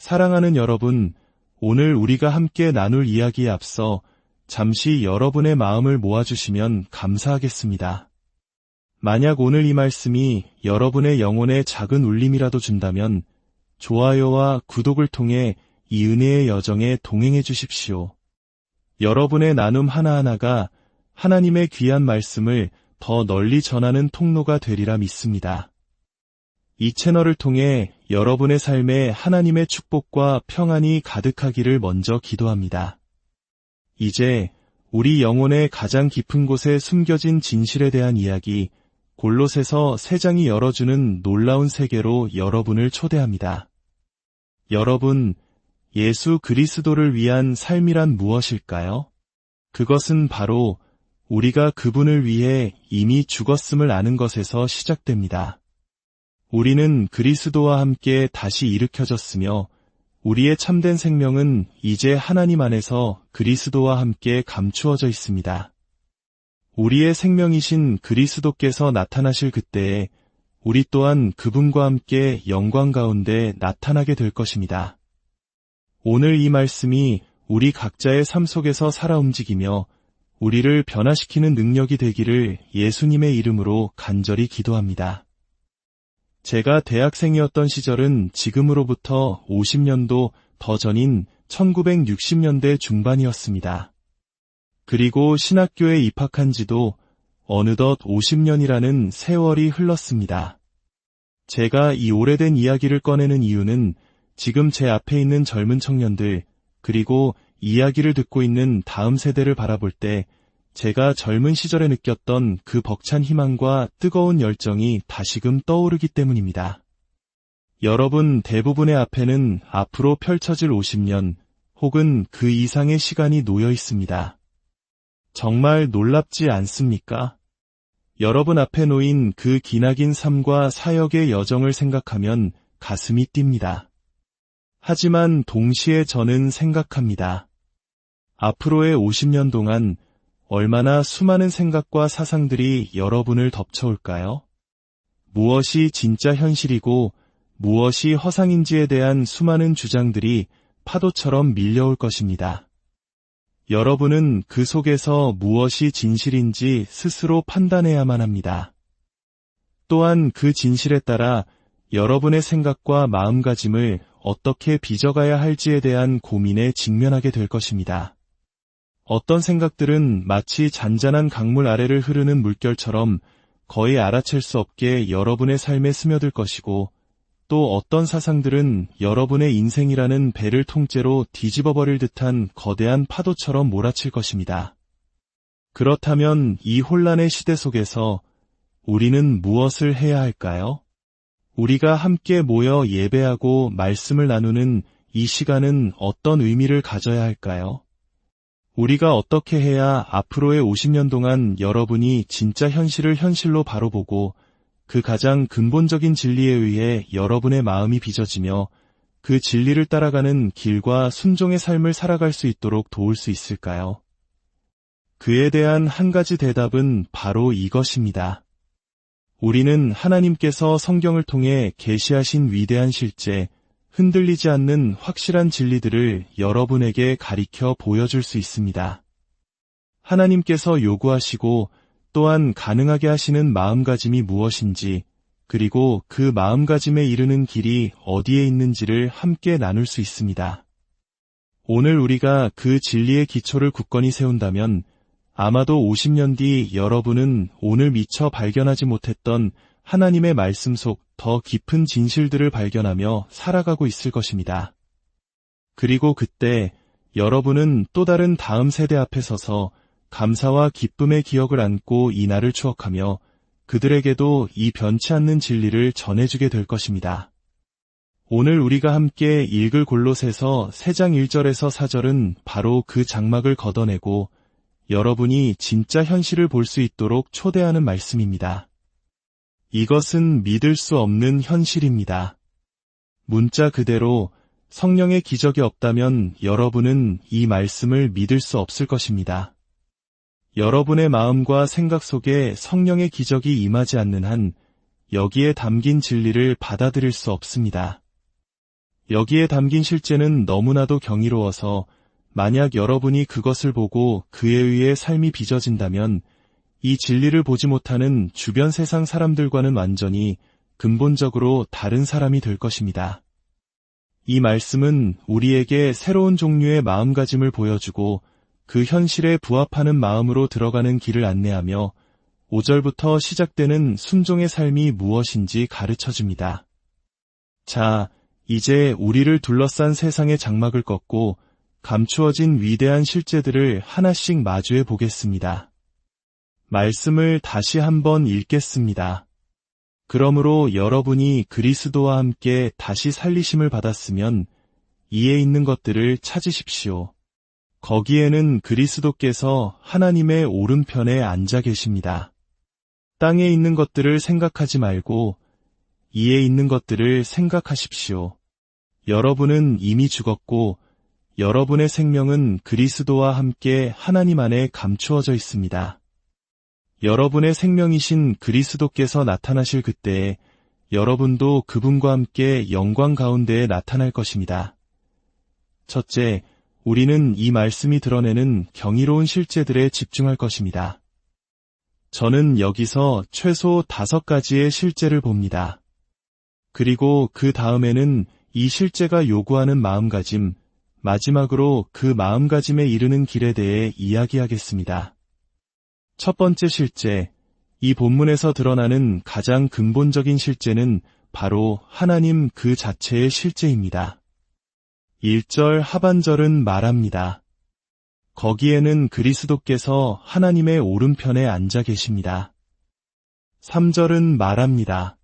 사랑하는 여러분, 오늘 우리가 함께 나눌 이야기에 앞서 잠시 여러분의 마음을 모아주시면 감사하겠습니다. 만약 오늘 이 말씀이 여러분의 영혼에 작은 울림이라도 준다면 좋아요와 구독을 통해 이 은혜의 여정에 동행해 주십시오. 여러분의 나눔 하나하나가 하나님의 귀한 말씀을 더 널리 전하는 통로가 되리라 믿습니다. 이 채널을 통해 여러분의 삶에 하나님의 축복과 평안이 가득하기를 먼저 기도합니다. 이제 우리 영혼의 가장 깊은 곳에 숨겨진 진실에 대한 이야기, 골롯에서 세 장이 열어주는 놀라운 세계로 여러분을 초대합니다. 여러분, 예수 그리스도를 위한 삶이란 무엇일까요? 그것은 바로 우리가 그분을 위해 이미 죽었음을 아는 것에서 시작됩니다. 우리는 그리스도와 함께 다시 일으켜졌으며 우리의 참된 생명은 이제 하나님 안에서 그리스도와 함께 감추어져 있습니다. 우리의 생명이신 그리스도께서 나타나실 그때에 우리 또한 그분과 함께 영광 가운데 나타나게 될 것입니다. 오늘 이 말씀이 우리 각자의 삶 속에서 살아 움직이며 우리를 변화시키는 능력이 되기를 예수님의 이름으로 간절히 기도합니다. 제가 대학생이었던 시절은 지금으로부터 50년도 더 전인 1960년대 중반이었습니다. 그리고 신학교에 입학한 지도 어느덧 50년이라는 세월이 흘렀습니다. 제가 이 오래된 이야기를 꺼내는 이유는 지금 제 앞에 있는 젊은 청년들, 그리고 이야기를 듣고 있는 다음 세대를 바라볼 때 제가 젊은 시절에 느꼈던 그 벅찬 희망과 뜨거운 열정이 다시금 떠오르기 때문입니다. 여러분 대부분의 앞에는 앞으로 펼쳐질 50년 혹은 그 이상의 시간이 놓여 있습니다. 정말 놀랍지 않습니까? 여러분 앞에 놓인 그 기나긴 삶과 사역의 여정을 생각하면 가슴이 뜁니다. 하지만 동시에 저는 생각합니다. 앞으로의 50년 동안 얼마나 수많은 생각과 사상들이 여러분을 덮쳐올까요? 무엇이 진짜 현실이고 무엇이 허상인지에 대한 수많은 주장들이 파도처럼 밀려올 것입니다. 여러분은 그 속에서 무엇이 진실인지 스스로 판단해야만 합니다. 또한 그 진실에 따라 여러분의 생각과 마음가짐을 어떻게 빚어가야 할지에 대한 고민에 직면하게 될 것입니다. 어떤 생각들은 마치 잔잔한 강물 아래를 흐르는 물결처럼 거의 알아챌 수 없게 여러분의 삶에 스며들 것이고 또 어떤 사상들은 여러분의 인생이라는 배를 통째로 뒤집어 버릴 듯한 거대한 파도처럼 몰아칠 것입니다. 그렇다면 이 혼란의 시대 속에서 우리는 무엇을 해야 할까요? 우리가 함께 모여 예배하고 말씀을 나누는 이 시간은 어떤 의미를 가져야 할까요? 우리가 어떻게 해야 앞으로의 50년 동안 여러분이 진짜 현실을 현실로 바로 보고 그 가장 근본적인 진리에 의해 여러분의 마음이 빚어지며 그 진리를 따라가는 길과 순종의 삶을 살아갈 수 있도록 도울 수 있을까요? 그에 대한 한 가지 대답은 바로 이것입니다. 우리는 하나님께서 성경을 통해 계시하신 위대한 실제, 흔들리지 않는 확실한 진리들을 여러분에게 가리켜 보여줄 수 있습니다. 하나님께서 요구하시고 또한 가능하게 하시는 마음가짐이 무엇인지 그리고 그 마음가짐에 이르는 길이 어디에 있는지를 함께 나눌 수 있습니다. 오늘 우리가 그 진리의 기초를 굳건히 세운다면 아마도 50년 뒤 여러분은 오늘 미처 발견하지 못했던 하나님의 말씀 속 더 깊은 진실들을 발견하며 살아가고 있을 것입니다. 그리고 그때 여러분은 또 다른 다음 세대 앞에 서서 감사와 기쁨의 기억을 안고 이 날을 추억하며 그들에게도 이 변치 않는 진리를 전해주게 될 것입니다. 오늘 우리가 함께 읽을 골롯에서 3장 1절에서 4절은 바로 그 장막을 걷어내고 여러분이 진짜 현실을 볼 수 있도록 초대하는 말씀입니다. 이것은 믿을 수 없는 현실입니다. 문자 그대로 성령의 기적이 없다면 여러분은 이 말씀을 믿을 수 없을 것입니다. 여러분의 마음과 생각 속에 성령의 기적이 임하지 않는 한 여기에 담긴 진리를 받아들일 수 없습니다. 여기에 담긴 실제는 너무나도 경이로워서 만약 여러분이 그것을 보고 그에 의해 삶이 빚어진다면 이 진리를 보지 못하는 주변 세상 사람들과는 완전히 근본적으로 다른 사람이 될 것입니다. 이 말씀은 우리에게 새로운 종류의 마음가짐을 보여주고 그 현실에 부합하는 마음으로 들어가는 길을 안내하며 5절부터 시작되는 순종의 삶이 무엇인지 가르쳐 줍니다. 자, 이제 우리를 둘러싼 세상의 장막을 꺾고 감추어진 위대한 실제들을 하나씩 마주해 보겠습니다. 말씀을 다시 한번 읽겠습니다. 그러므로 여러분이 그리스도와 함께 다시 살리심을 받았으면 이에 있는 것들을 찾으십시오. 거기에는 그리스도께서 하나님의 오른편에 앉아 계십니다. 땅에 있는 것들을 생각하지 말고 이에 있는 것들을 생각하십시오. 여러분은 이미 죽었고 여러분의 생명은 그리스도와 함께 하나님 안에 감추어져 있습니다. 여러분의 생명이신 그리스도께서 나타나실 그때에 여러분도 그분과 함께 영광 가운데에 나타날 것입니다. 첫째, 우리는 이 말씀이 드러내는 경이로운 실제들에 집중할 것입니다. 저는 여기서 최소 다섯 가지의 실제를 봅니다. 그리고 그 다음에는 이 실제가 요구하는 마음가짐, 마지막으로 그 마음가짐에 이르는 길에 대해 이야기하겠습니다. 첫 번째 실제, 이 본문에서 드러나는 가장 근본적인 실제는 바로 하나님 그 자체의 실제입니다. 1절 하반절은 말합니다. 거기에는 그리스도께서 하나님의 오른편에 앉아 계십니다. 3절은 말합니다.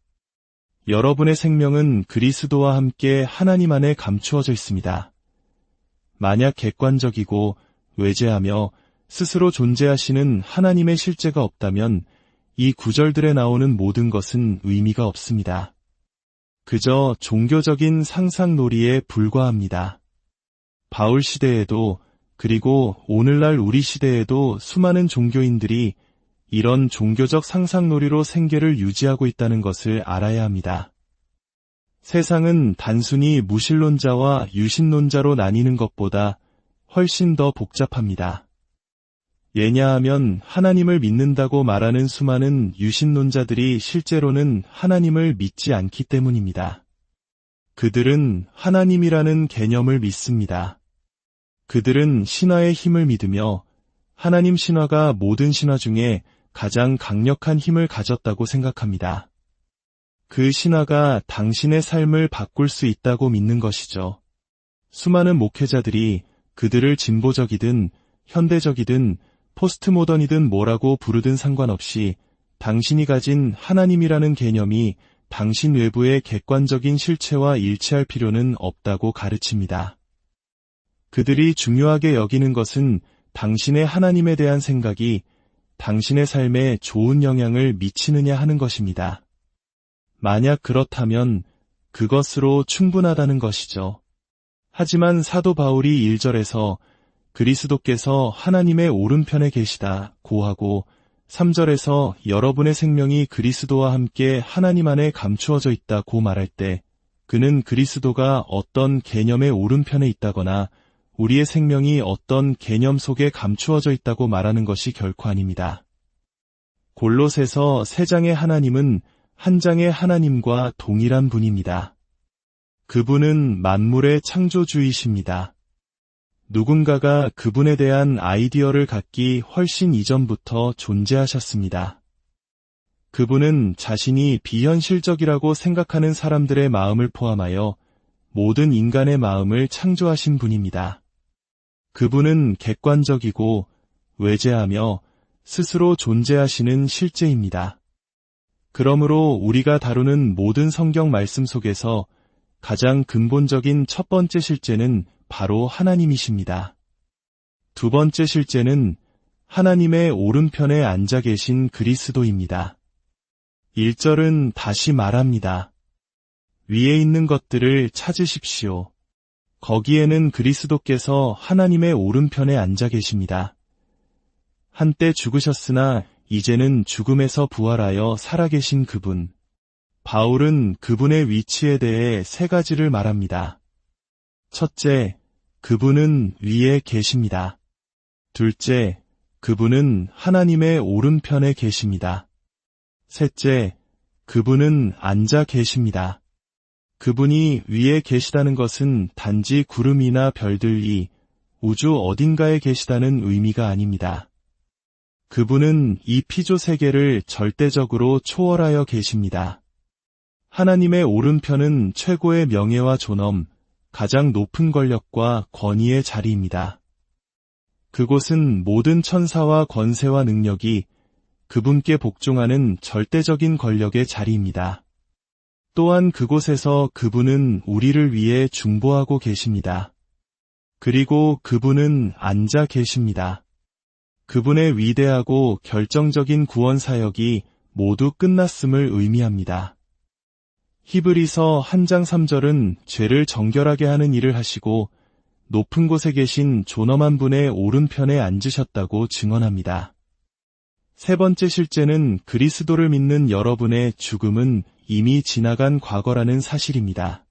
여러분의 생명은 그리스도와 함께 하나님 안에 감추어져 있습니다. 만약 객관적이고 외제하며 스스로 존재하시는 하나님의 실제가 없다면 이 구절들에 나오는 모든 것은 의미가 없습니다. 그저 종교적인 상상놀이에 불과합니다. 바울 시대에도 그리고 오늘날 우리 시대에도 수많은 종교인들이 이런 종교적 상상놀이로 생계를 유지하고 있다는 것을 알아야 합니다. 세상은 단순히 무신론자와 유신론자로 나뉘는 것보다 훨씬 더 복잡합니다. 예냐하면 하나님을 믿는다고 말하는 수많은 유신론자들이 실제로는 하나님을 믿지 않기 때문입니다. 그들은 하나님이라는 개념을 믿습니다. 그들은 신화의 힘을 믿으며 하나님 신화가 모든 신화 중에 가장 강력한 힘을 가졌다고 생각합니다. 그 신화가 당신의 삶을 바꿀 수 있다고 믿는 것이죠. 수많은 목회자들이 그들을 진보적이든 현대적이든 포스트모던이든 뭐라고 부르든 상관없이 당신이 가진 하나님이라는 개념이 당신 외부의 객관적인 실체와 일치할 필요는 없다고 가르칩니다. 그들이 중요하게 여기는 것은 당신의 하나님에 대한 생각이 당신의 삶에 좋은 영향을 미치느냐 하는 것입니다. 만약 그렇다면 그것으로 충분하다는 것이죠. 하지만 사도 바울이 1절에서 그리스도께서 하나님의 오른편에 계시다 고하고 3절에서 여러분의 생명이 그리스도와 함께 하나님 안에 감추어져 있다 고 말할 때 그는 그리스도가 어떤 개념의 오른편에 있다거나 우리의 생명이 어떤 개념 속에 감추어져 있다고 말하는 것이 결코 아닙니다. 골롯에서 세 장의 하나님은 한 장의 하나님과 동일한 분입니다. 그분은 만물의 창조주이십니다. 누군가가 그분에 대한 아이디어를 갖기 훨씬 이전부터 존재하셨습니다. 그분은 자신이 비현실적이라고 생각하는 사람들의 마음을 포함하여 모든 인간의 마음을 창조하신 분입니다. 그분은 객관적이고 외제하며 스스로 존재하시는 실제입니다. 그러므로 우리가 다루는 모든 성경 말씀 속에서 가장 근본적인 첫 번째 실제는 바로 하나님이십니다. 두 번째 실제는 하나님의 오른편에 앉아 계신 그리스도입니다. 1절은 다시 말합니다. 위에 있는 것들을 찾으십시오. 거기에는 그리스도께서 하나님의 오른편에 앉아 계십니다. 한때 죽으셨으나 이제는 죽음에서 부활하여 살아계신 그분. 바울은 그분의 위치에 대해 세 가지를 말합니다. 첫째, 그분은 위에 계십니다. 둘째, 그분은 하나님의 오른편에 계십니다. 셋째, 그분은 앉아 계십니다. 그분이 위에 계시다는 것은 단지 구름이나 별들이 우주 어딘가에 계시다는 의미가 아닙니다. 그분은 이 피조 세계를 절대적으로 초월하여 계십니다. 하나님의 오른편은 최고의 명예와 존엄, 가장 높은 권력과 권위의 자리입니다. 그곳은 모든 천사와 권세와 능력이 그분께 복종하는 절대적인 권력의 자리입니다. 또한 그곳에서 그분은 우리를 위해 중보하고 계십니다. 그리고 그분은 앉아 계십니다. 그분의 위대하고 결정적인 구원 사역이 모두 끝났음을 의미합니다. 히브리서 한 장 3절은 죄를 정결하게 하는 일을 하시고 높은 곳에 계신 존엄한 분의 오른편에 앉으셨다고 증언합니다. 세 번째 실제는 그리스도를 믿는 여러분의 죽음은 이미 지나간 과거라는 사실입니다.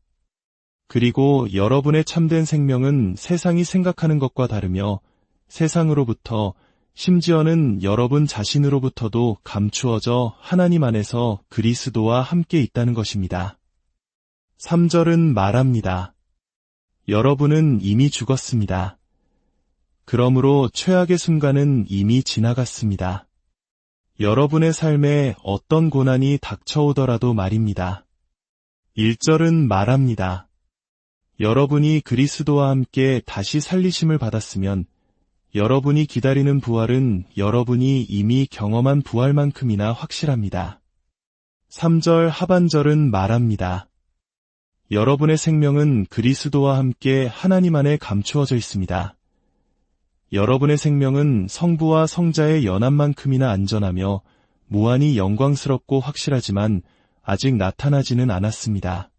그리고 여러분의 참된 생명은 세상이 생각하는 것과 다르며 세상으로부터 심지어는 여러분 자신으로부터도 감추어져 하나님 안에서 그리스도와 함께 있다는 것입니다. 3절은 말합니다. 여러분은 이미 죽었습니다. 그러므로 최악의 순간은 이미 지나갔습니다. 여러분의 삶에 어떤 고난이 닥쳐오더라도 말입니다. 1절은 말합니다. 여러분이 그리스도와 함께 다시 살리심을 받았으면 여러분이 기다리는 부활은 여러분이 이미 경험한 부활만큼이나 확실합니다. 3절 하반절은 말합니다. 여러분의 생명은 그리스도와 함께 하나님 안에 감추어져 있습니다. 여러분의 생명은 성부와 성자의 연합만큼이나 안전하며 무한히 영광스럽고 확실하지만 아직 나타나지는 않았습니다.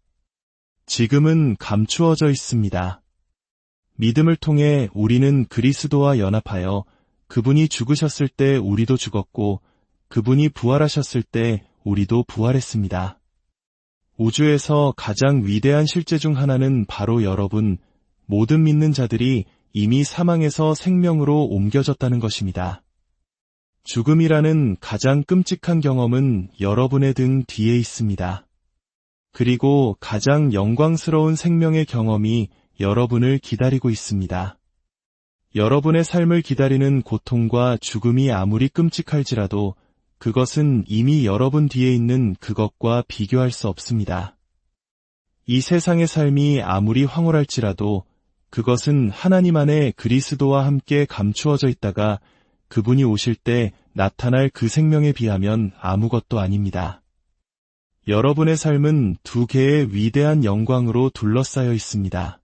지금은 감추어져 있습니다. 믿음을 통해 우리는 그리스도와 연합하여 그분이 죽으셨을 때 우리도 죽었고 그분이 부활하셨을 때 우리도 부활했습니다. 우주에서 가장 위대한 실제 중 하나는 바로 여러분, 모든 믿는 자들이 이미 사망에서 생명으로 옮겨졌다는 것입니다. 죽음이라는 가장 끔찍한 경험은 여러분의 등 뒤에 있습니다. 그리고 가장 영광스러운 생명의 경험이 여러분을 기다리고 있습니다. 여러분의 삶을 기다리는 고통과 죽음이 아무리 끔찍할지라도 그것은 이미 여러분 뒤에 있는 그것과 비교할 수 없습니다. 이 세상의 삶이 아무리 황홀할지라도 그것은 하나님 안에 그리스도와 함께 감추어져 있다가 그분이 오실 때 나타날 그 생명에 비하면 아무것도 아닙니다. 여러분의 삶은 두 개의 위대한 영광으로 둘러싸여 있습니다.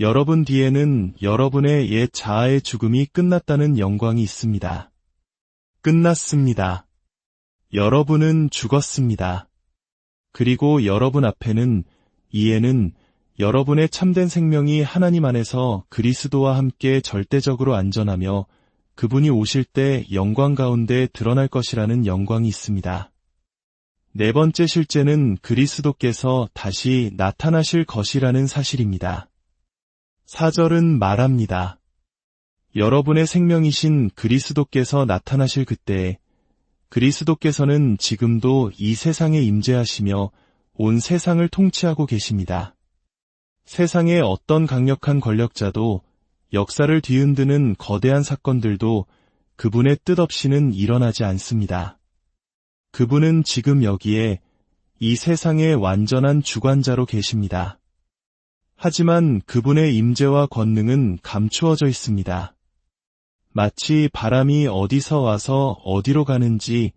여러분 뒤에는 여러분의 옛 자아의 죽음이 끝났다는 영광이 있습니다. 끝났습니다. 여러분은 죽었습니다. 그리고 여러분 앞에는 이에는 여러분의 참된 생명이 하나님 안에서 그리스도와 함께 절대적으로 안전하며 그분이 오실 때 영광 가운데 드러날 것이라는 영광이 있습니다. 네 번째 실제는 그리스도께서 다시 나타나실 것이라는 사실입니다. 사절은 말합니다. 여러분의 생명이신 그리스도께서 나타나실 그때에 그리스도께서는 지금도 이 세상에 임재하시며 온 세상을 통치하고 계십니다. 세상의 어떤 강력한 권력자도 역사를 뒤흔드는 거대한 사건들도 그분의 뜻 없이는 일어나지 않습니다. 그분은 지금 여기에 이 세상의 완전한 주관자로 계십니다. 하지만 그분의 임재와 권능은 감추어져 있습니다. 마치 바람이 어디서 와서 어디로 가는지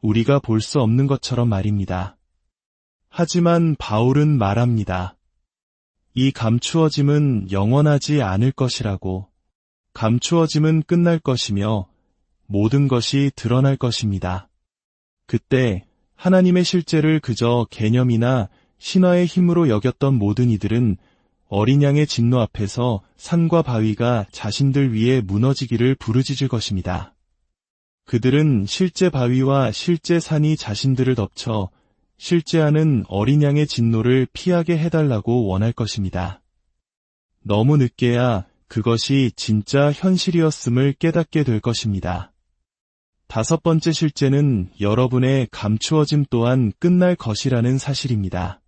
우리가 볼 수 없는 것처럼 말입니다. 하지만 바울은 말합니다. 이 감추어짐은 영원하지 않을 것이라고 감추어짐은 끝날 것이며 모든 것이 드러날 것입니다. 그때 하나님의 실제를 그저 개념이나 신화의 힘으로 여겼던 모든 이들은 어린 양의 진노 앞에서 산과 바위가 자신들 위에 무너지기를 부르짖을 것입니다. 그들은 실제 바위와 실제 산이 자신들을 덮쳐 실제 하는 어린 양의 진노를 피하게 해달라고 원할 것입니다. 너무 늦게야 그것이 진짜 현실이었음을 깨닫게 될 것입니다. 다섯 번째 실제는 여러분의 감추어짐 또한 끝날 것이라는 사실입니다.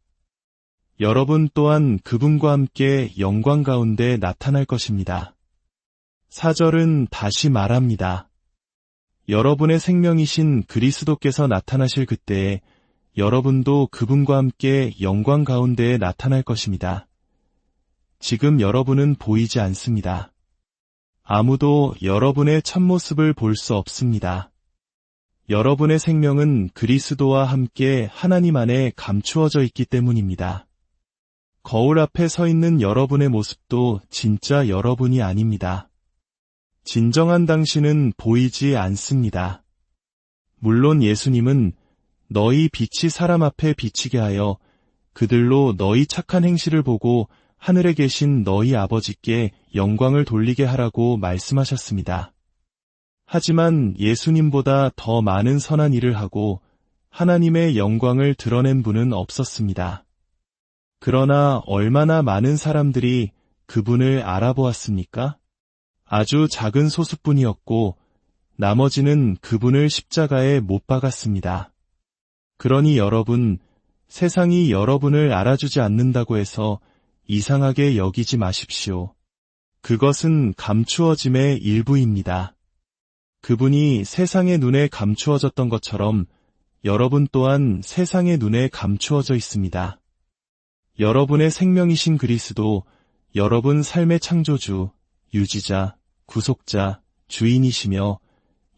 여러분 또한 그분과 함께 영광 가운데 나타날 것입니다. 사절은 다시 말합니다. 여러분의 생명이신 그리스도께서 나타나실 그때에 여러분도 그분과 함께 영광 가운데에 나타날 것입니다. 지금 여러분은 보이지 않습니다. 아무도 여러분의 참모습을 볼 수 없습니다. 여러분의 생명은 그리스도와 함께 하나님 안에 감추어져 있기 때문입니다. 거울 앞에 서 있는 여러분의 모습도 진짜 여러분이 아닙니다. 진정한 당신은 보이지 않습니다. 물론 예수님은 너희 빛이 사람 앞에 비치게 하여 그들로 너희 착한 행실을 보고 하늘에 계신 너희 아버지께 영광을 돌리게 하라고 말씀하셨습니다. 하지만 예수님보다 더 많은 선한 일을 하고 하나님의 영광을 드러낸 분은 없었습니다. 그러나 얼마나 많은 사람들이 그분을 알아보았습니까? 아주 작은 소수뿐이었고 나머지는 그분을 십자가에 못 박았습니다. 그러니 여러분, 세상이 여러분을 알아주지 않는다고 해서 이상하게 여기지 마십시오. 그것은 감추어짐의 일부입니다. 그분이 세상의 눈에 감추어졌던 것처럼 여러분 또한 세상의 눈에 감추어져 있습니다. 여러분의 생명이신 그리스도, 여러분 삶의 창조주, 유지자, 구속자, 주인이시며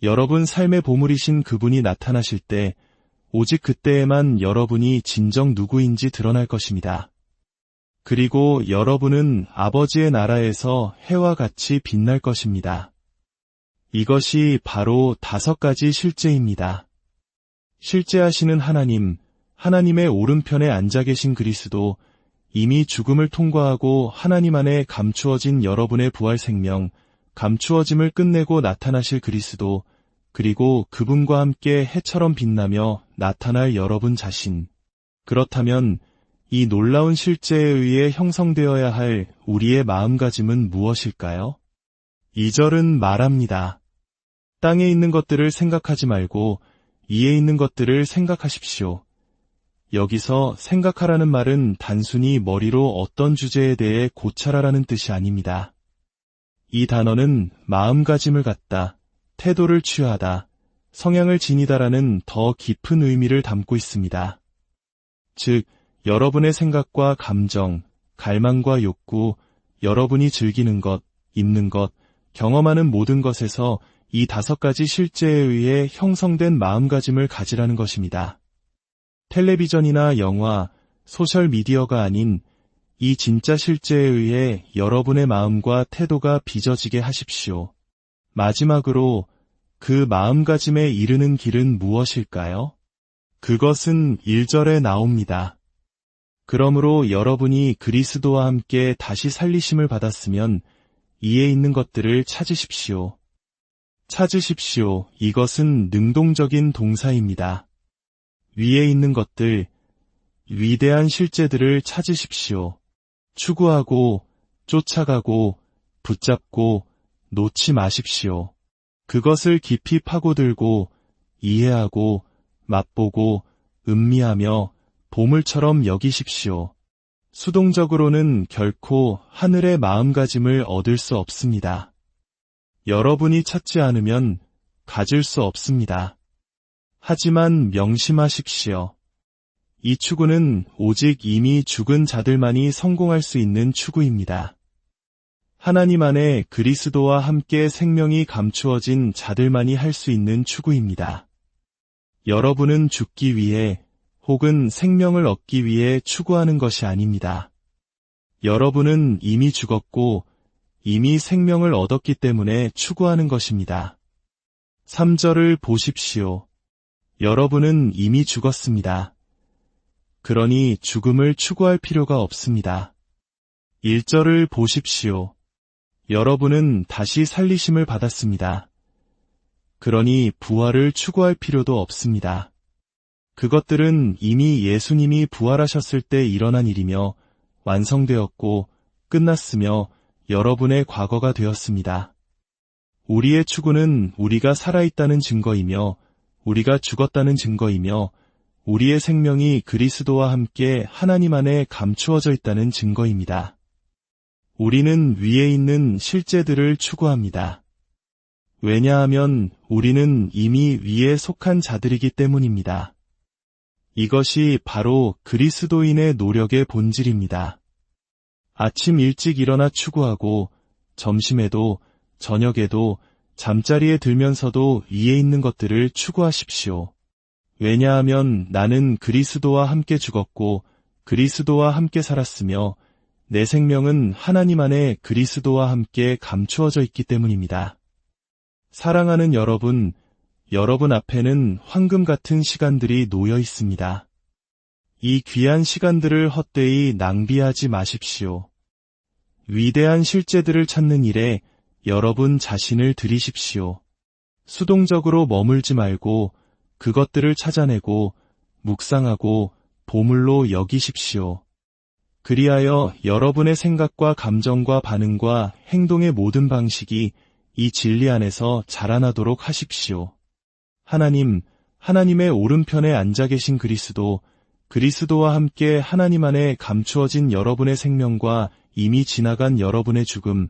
여러분 삶의 보물이신 그분이 나타나실 때 오직 그때에만 여러분이 진정 누구인지 드러날 것입니다. 그리고 여러분은 아버지의 나라에서 해와 같이 빛날 것입니다. 이것이 바로 다섯 가지 실제입니다. 실제하시는 하나님, 하나님의 오른편에 앉아 계신 그리스도, 이미 죽음을 통과하고 하나님 안에 감추어진 여러분의 부활 생명, 감추어짐을 끝내고 나타나실 그리스도, 그리고 그분과 함께 해처럼 빛나며 나타날 여러분 자신. 그렇다면 이 놀라운 실제에 의해 형성되어야 할 우리의 마음가짐은 무엇일까요? 2절은 말합니다. 땅에 있는 것들을 생각하지 말고 이에 있는 것들을 생각하십시오. 여기서 생각하라는 말은 단순히 머리로 어떤 주제에 대해 고찰하라는 뜻이 아닙니다. 이 단어는 마음가짐을 갖다, 태도를 취하다, 성향을 지니다라는 더 깊은 의미를 담고 있습니다. 즉, 여러분의 생각과 감정, 갈망과 욕구, 여러분이 즐기는 것, 입는 것, 경험하는 모든 것에서 이 다섯 가지 실제에 의해 형성된 마음가짐을 가지라는 것입니다. 텔레비전이나 영화, 소셜미디어가 아닌 이 진짜 실제에 의해 여러분의 마음과 태도가 빚어지게 하십시오. 마지막으로 그 마음가짐에 이르는 길은 무엇일까요? 그것은 1절에 나옵니다. 그러므로 여러분이 그리스도와 함께 다시 살리심을 받았으면 이에 있는 것들을 찾으십시오. 찾으십시오. 이것은 능동적인 동사입니다. 위에 있는 것들, 위대한 실제들을 찾으십시오. 추구하고, 쫓아가고, 붙잡고, 놓지 마십시오. 그것을 깊이 파고들고, 이해하고, 맛보고, 음미하며 보물처럼 여기십시오. 수동적으로는 결코 하늘의 마음가짐을 얻을 수 없습니다. 여러분이 찾지 않으면 가질 수 없습니다. 하지만 명심하십시오. 이 추구는 오직 이미 죽은 자들만이 성공할 수 있는 추구입니다. 하나님 안에 그리스도와 함께 생명이 감추어진 자들만이 할 수 있는 추구입니다. 여러분은 죽기 위해 혹은 생명을 얻기 위해 추구하는 것이 아닙니다. 여러분은 이미 죽었고 이미 생명을 얻었기 때문에 추구하는 것입니다. 3절을 보십시오. 여러분은 이미 죽었습니다. 그러니 죽음을 추구할 필요가 없습니다. 1절을 보십시오. 여러분은 다시 살리심을 받았습니다. 그러니 부활을 추구할 필요도 없습니다. 그것들은 이미 예수님이 부활하셨을 때 일어난 일이며 완성되었고 끝났으며 여러분의 과거가 되었습니다. 우리의 추구는 우리가 살아있다는 증거이며 우리가 죽었다는 증거이며 우리의 생명이 그리스도와 함께 하나님 안에 감추어져 있다는 증거입니다. 우리는 위에 있는 실제들을 추구합니다. 왜냐하면 우리는 이미 위에 속한 자들이기 때문입니다. 이것이 바로 그리스도인의 노력의 본질입니다. 아침 일찍 일어나 추구하고 점심에도 저녁에도 잠자리에 들면서도 위에 있는 것들을 추구하십시오. 왜냐하면 나는 그리스도와 함께 죽었고 그리스도와 함께 살았으며 내 생명은 하나님 안에 그리스도와 함께 감추어져 있기 때문입니다. 사랑하는 여러분, 여러분 앞에는 황금 같은 시간들이 놓여 있습니다. 이 귀한 시간들을 헛되이 낭비하지 마십시오. 위대한 실제들을 찾는 일에 여러분 자신을 들이십시오. 수동적으로 머물지 말고 그것들을 찾아내고 묵상하고 보물로 여기십시오. 그리하여 여러분의 생각과 감정과 반응과 행동의 모든 방식이 이 진리 안에서 자라나도록 하십시오. 하나님, 하나님의 오른편에 앉아 계신 그리스도, 그리스도와 함께 하나님 안에 감추어진 여러분의 생명과 이미 지나간 여러분의 죽음,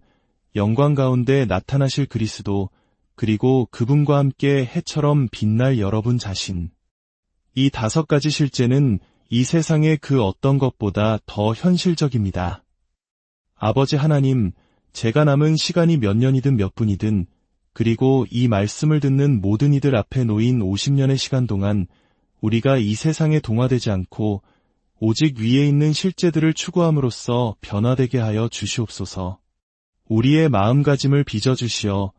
영광 가운데 나타나실 그리스도, 그리고 그분과 함께 해처럼 빛날 여러분 자신. 이 다섯 가지 실제는 이 세상의 그 어떤 것보다 더 현실적입니다. 아버지 하나님, 제가 남은 시간이 몇 년이든 몇 분이든, 그리고 이 말씀을 듣는 모든 이들 앞에 놓인 50년의 시간 동안 우리가 이 세상에 동화되지 않고 오직 위에 있는 실제들을 추구함으로써 변화되게 하여 주시옵소서. 우리의 마음가짐을 빚어주시어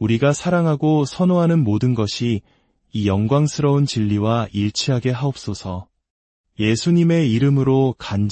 우리가 사랑하고 선호하는 모든 것이 이 영광스러운 진리와 일치하게 하옵소서. 예수님의 이름으로 간절